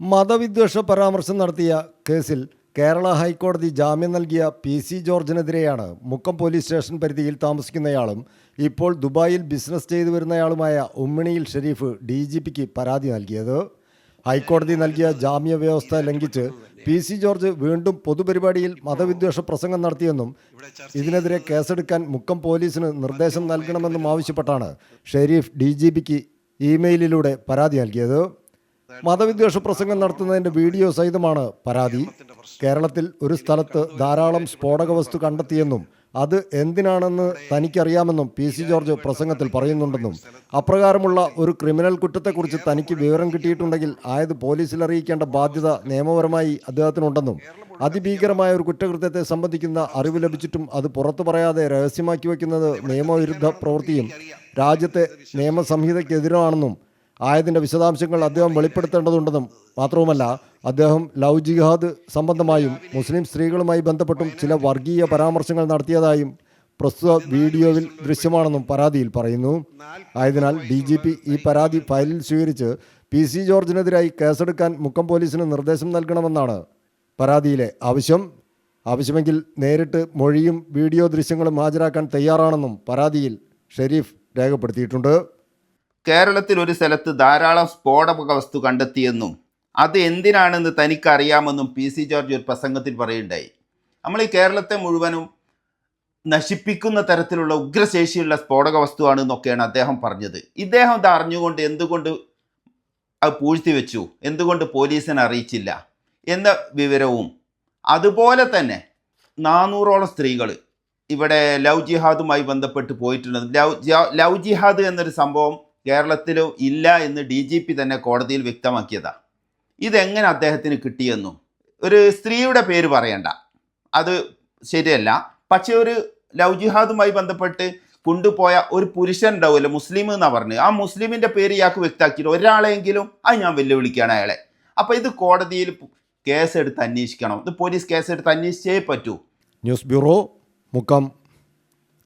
മതവിദ്വേഷ പരാമർശം നടത്തിയ കേസിൽ കേരള ഹൈക്കോടതി ജാമ്യം നൽകിയ പി സി ജോർജിനെതിരെയാണ് മുക്കം പോലീസ് സ്റ്റേഷൻ പരിധിയിൽ താമസിക്കുന്നയാളും ഇപ്പോൾ ദുബായിൽ ബിസിനസ് ചെയ്തു വരുന്നയാളുമായ ഉമ്മിണിയിൽ ഷെരീഫ് ഡി ജി പിക്ക് പരാതി നൽകിയത്. ഹൈക്കോടതി നൽകിയ ജാമ്യ വ്യവസ്ഥ ലംഘിച്ച് പി സി ജോർജ് വീണ്ടും പൊതുപരിപാടിയിൽ മതവിദ്വേഷ പ്രസംഗം നടത്തിയെന്നും ഇതിനെതിരെ കേസെടുക്കാൻ മുക്കം പോലീസിന് നിർദ്ദേശം നൽകണമെന്നും ആവശ്യപ്പെട്ടാണ് ഷെരീഫ് ഡി ജി പിക്ക് ഇമെയിലിലൂടെ പരാതി നൽകിയത്. മതവിദ്വേഷ പ്രസംഗം നടത്തുന്നതിന്റെ വീഡിയോ സഹിതമാണ് പരാതി. കേരളത്തിൽ ഒരു സ്ഥലത്ത് ധാരാളം സ്ഫോടക വസ്തു കണ്ടെത്തിയെന്നും അത് എന്തിനാണെന്ന് തനിക്കറിയാമെന്നും പി സി ജോർജ് പ്രസംഗത്തിൽ പറയുന്നുണ്ടെന്നും. അപ്രകാരമുള്ള ഒരു ക്രിമിനൽ കുറ്റത്തെക്കുറിച്ച് തനിക്ക് വിവരം കിട്ടിയിട്ടുണ്ടെങ്കിൽ ആയത് പോലീസിൽ അറിയിക്കേണ്ട ബാധ്യത നിയമപരമായി അദ്ദേഹത്തിനുണ്ടെന്നും. അതിഭീകരമായ ഒരു കുറ്റകൃത്യത്തെ സംബന്ധിക്കുന്ന അറിവ് ലഭിച്ചിട്ടും അത് പുറത്തു പറയാതെ രഹസ്യമാക്കി വയ്ക്കുന്നത് നിയമവിരുദ്ധ പ്രവൃത്തിയും രാജ്യത്തെ നിയമസംഹിതയ്ക്കെതിരാണെന്നും ആയതിന്റെ വിശദാംശങ്ങൾ അദ്ദേഹം വെളിപ്പെടുത്തേണ്ടതുണ്ടെന്നും മാത്രവുമല്ല അദ്ദേഹം ലവ് ജിഹാദ് സംബന്ധമായും മുസ്ലിം സ്ത്രീകളുമായി ബന്ധപ്പെട്ടും ചില വർഗീയ പരാമർശങ്ങൾ നടത്തിയതായും പ്രസ്തുത വീഡിയോയിൽ ദൃശ്യമാണെന്നും പരാതിയിൽ പറയുന്നു. ആയതിനാൽ ഡി ജി പി ഈ പരാതി ഫയലിൽ സ്വീകരിച്ച് പി സി ജോർജിനെതിരായി കേസെടുക്കാൻ മുക്കം പോലീസിന് നിർദ്ദേശം നൽകണമെന്നാണ് പരാതിയിലെ ആവശ്യം. ആവശ്യമെങ്കിൽ നേരിട്ട് മൊഴിയും വീഡിയോ ദൃശ്യങ്ങളും ഹാജരാക്കാൻ തയ്യാറാണെന്നും പരാതിയിൽ ഷെരീഫ് രേഖപ്പെടുത്തിയിട്ടുണ്ട്. കേരളത്തിൽ ഒരു സ്ഥലത്ത് ധാരാളം സ്ഫോടക വസ്തു കണ്ടെത്തിയെന്നും അത് എന്തിനാണെന്ന് തനിക്കറിയാമെന്നും പി സി ജോർജ് ഒരു പ്രസംഗത്തിൽ പറയുണ്ടായി നമ്മൾ ഈ കേരളത്തെ മുഴുവനും നശിപ്പിക്കുന്ന തരത്തിലുള്ള ഉഗ്രശേഷിയുള്ള സ്ഫോടക വസ്തുവാണ് എന്നൊക്കെയാണ് അദ്ദേഹം പറഞ്ഞത്. ഇദ്ദേഹം ഇത് അറിഞ്ഞുകൊണ്ട് എന്തുകൊണ്ട് അത് പൂഴ്ത്തി വെച്ചു? എന്തുകൊണ്ട് പോലീസിനെ അറിയിച്ചില്ല? എന്ന വിവരവും അതുപോലെ തന്നെ നാനൂറോളം സ്ത്രീകൾ ഇവിടെ ലവ് ജിഹാദുമായി ബന്ധപ്പെട്ട് പോയിട്ടുണ്ട്. ലവ് ജിഹാദ് എന്നൊരു സംഭവം കേരളത്തിലോ ഇല്ല എന്ന് ഡി ജി പി തന്നെ കോടതിയിൽ വ്യക്തമാക്കിയതാ. ഇതെങ്ങനെ അദ്ദേഹത്തിന് കിട്ടിയെന്നും. ഒരു സ്ത്രീയുടെ പേര് പറയണ്ട. അത് ശരിയല്ല. പക്ഷെ ഒരു ലവ് ജിഹാദുമായി ബന്ധപ്പെട്ട് കൊണ്ടുപോയ ഒരു പുരുഷൻ ഉണ്ടാവുമല്ലോ മുസ്ലിം എന്നാണ് പറഞ്ഞത് ആ മുസ്ലിമിന്റെ പേര് ഇയാൾക്ക് വ്യക്തമാക്കിയിട്ട് ഒരാളെങ്കിലും അത് ഞാൻ വെല്ലുവിളിക്കുകയാണ് അയാളെ. അപ്പോൾ ഇത് കോടതിയിൽ കേസെടുത്ത് അന്വേഷിക്കണം? ഇത് പോലീസ് കേസെടുത്ത് അന്വേഷിച്ചേ പറ്റൂ. News bureau Mukkam.